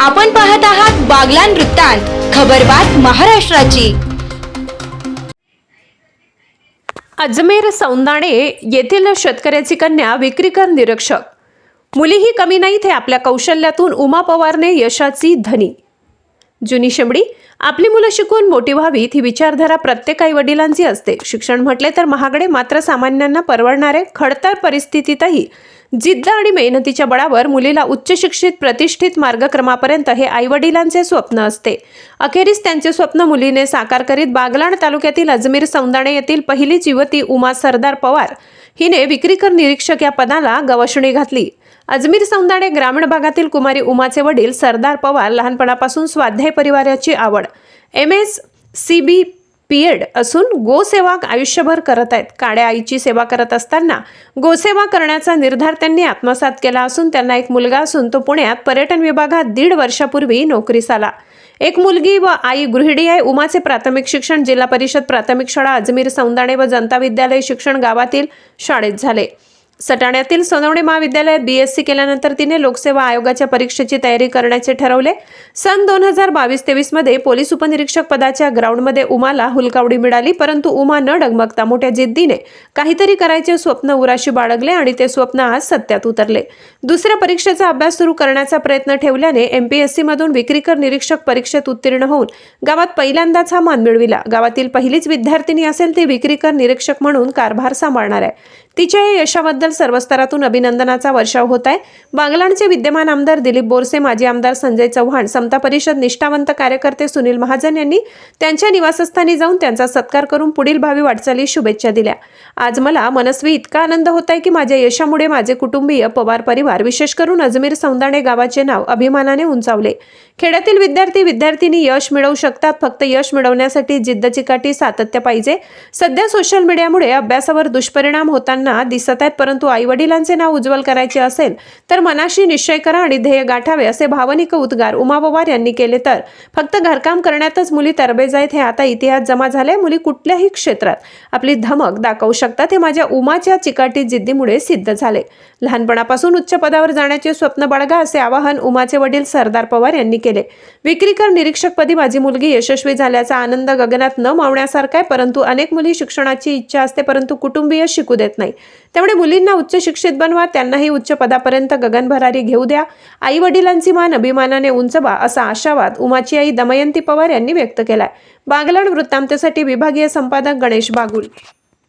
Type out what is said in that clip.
आपण पाहत आहात बागलान वृत्तांत खबरबात महाराष्ट्राची. अजमेर सौंदाणे येथील शेतकऱ्याची कन्या विक्रीकर निरीक्षक. मुलीही कमी नाहीत हे आपल्या कौशल्यातून उमा पवारने यशाची धनी. जुनी शेंबडी. आपली मुलं शिकून मोठी व्हावीत ही विचारधारा प्रत्येक आई वडिलांची असते. शिक्षण म्हटले तर महागडे मात्र सामान्यांना परवडणारे खडतर परिस्थितीतही जिद्द आणि मेहनतीच्या बळावर मुलीला उच्च शिक्षित प्रतिष्ठित मार्गक्रमापर्यंत हे आईवडिलांचे स्वप्न असते. अखेरीस त्यांचे स्वप्न मुलीने साकार करीत बागलाण तालुक्यातील अजमेर सौंदाणे येथील पहिलीच युवती उमा सरदार पवार. हिने विक्रीकर निरीक्षक या पदाला गवसणी घातली. अजमेर सौंदाणे ग्रामीण भागातील कुमारी उमाचे वडील सरदार पवार लहानपणापासून स्वाध्याय परिवाराची आवड. M S C B P Ed असून गोसेवा आयुष्यभर करत आहेत. काड्या आईची सेवा करत असताना गोसेवा करण्याचा निर्धार त्यांनी आत्मसात केला असून त्यांना एक मुलगा असून तो पुण्यात पर्यटन विभागात दीड वर्षापूर्वी नोकरीस आला. एक मुलगी व आई गृहिणी आहे. उमाचे प्राथमिक शिक्षण जिल्हा परिषद प्राथमिक शाळा अजमेर सौंदाणे व जनता विद्यालय शिक्षण गावातील शाळेत झाले. सटाण्यातील सोनवणे महाविद्यालयात बी एस सी केल्यानंतर तिने लोकसेवा आयोगाच्या परीक्षेची तयारी करण्याचे ठरवले. सन दोन हजार बावीस तेवीसमध्ये पोलीस उपनिरीक्षक पदाच्या ग्राउंडमध्ये उमाला हुलकावडी मिळाली परंतु उमा न डगमगता मोठ्या जिद्दीने काहीतरी करायचे स्वप्न उराशी बाळगले आणि ते स्वप्न आज सत्यात उतरले. दुसऱ्या परीक्षेचा अभ्यास सुरू करण्याचा प्रयत्न ठेवल्याने एम पी एस सीमधून विक्रीकर निरीक्षक परीक्षेत उत्तीर्ण होऊन गावात पहिल्यांदाच हा मान मिळविला. गावातील पहिलीच विद्यार्थिनी असेल ती विक्रीकर निरीक्षक म्हणून कारभार सांभाळणार आहे. तिच्या या यशाबद्दल सर्व स्तरातून अभिनंदनाचा वर्षाव होत आहे. बांगलाणचे विद्यमान आमदार दिलीप बोरसे माजी आमदार संजय चव्हाण समता परिषद निष्ठावंत कार्यकर्ते सुनील महाजन यांनी त्यांच्या निवासस्थानी जाऊन त्यांचा सत्कार करून पुढील भावी वाटचालीस शुभेच्छा दिल्या. आज मला मनस्वी इतका आनंद होत आहे की माझ्या यशामुळे माझे कुटुंबीय पवार परिवार विशेष करून अजमेर सौंदाणे गावाचे नाव अभिमानाने उंचावले. खेड्यातील विद्यार्थी विद्यार्थिनी यश मिळवू शकतात फक्त यश मिळवण्यासाठी जिद्द चिकाटी सातत्य पाहिजे. सध्या सोशल मीडियामुळे अभ्यासावर दुष्परिणाम होताना दिसत आहेत परंतु आई वडिलांचे नाव उज्ज्वल करायचे असेल तर मनाशी निश्चय करा आणि ध्येय गाठावे असे भावनिक उद्गार उमा पवार यांनी केले तर. फक्त घरकाम करण्यातच मुली तरबेज आहेत हे आता इतिहास जमा झाले मुली कुठल्याही क्षेत्रात. आपली धमक दाखवू शकतात हे माझ्या उमाच्या चिकाटी जिद्दीमुळे सिद्ध झाले. लहानपणापासून उच्च पदावर जाण्याचे स्वप्न बाळगा असे आवाहन उमाचे वडील सरदार पवार यांनी केले. विक्रीकर निरीक्षकपदी माझी मुलगी यशस्वी झाल्याचा आनंद गगनात न मावण्यासारखा आहे परंतु अनेक मुली शिक्षणाची इच्छा असते परंतु कुटुंबीय शिकू देत नाही त्यामुळे मुलींना उच्च शिक्षित बनवा त्यांनाही उच्च पदापर्यंत गगन भरारी घेऊ द्या. आई वडिलांची मान अभिमानाने उंचवा असा आशावाद उमाची आई दमयंती पवार यांनी व्यक्त केलाय. बागलाण वृत्तांतासाठी विभागीय संपादक गणेश बागुल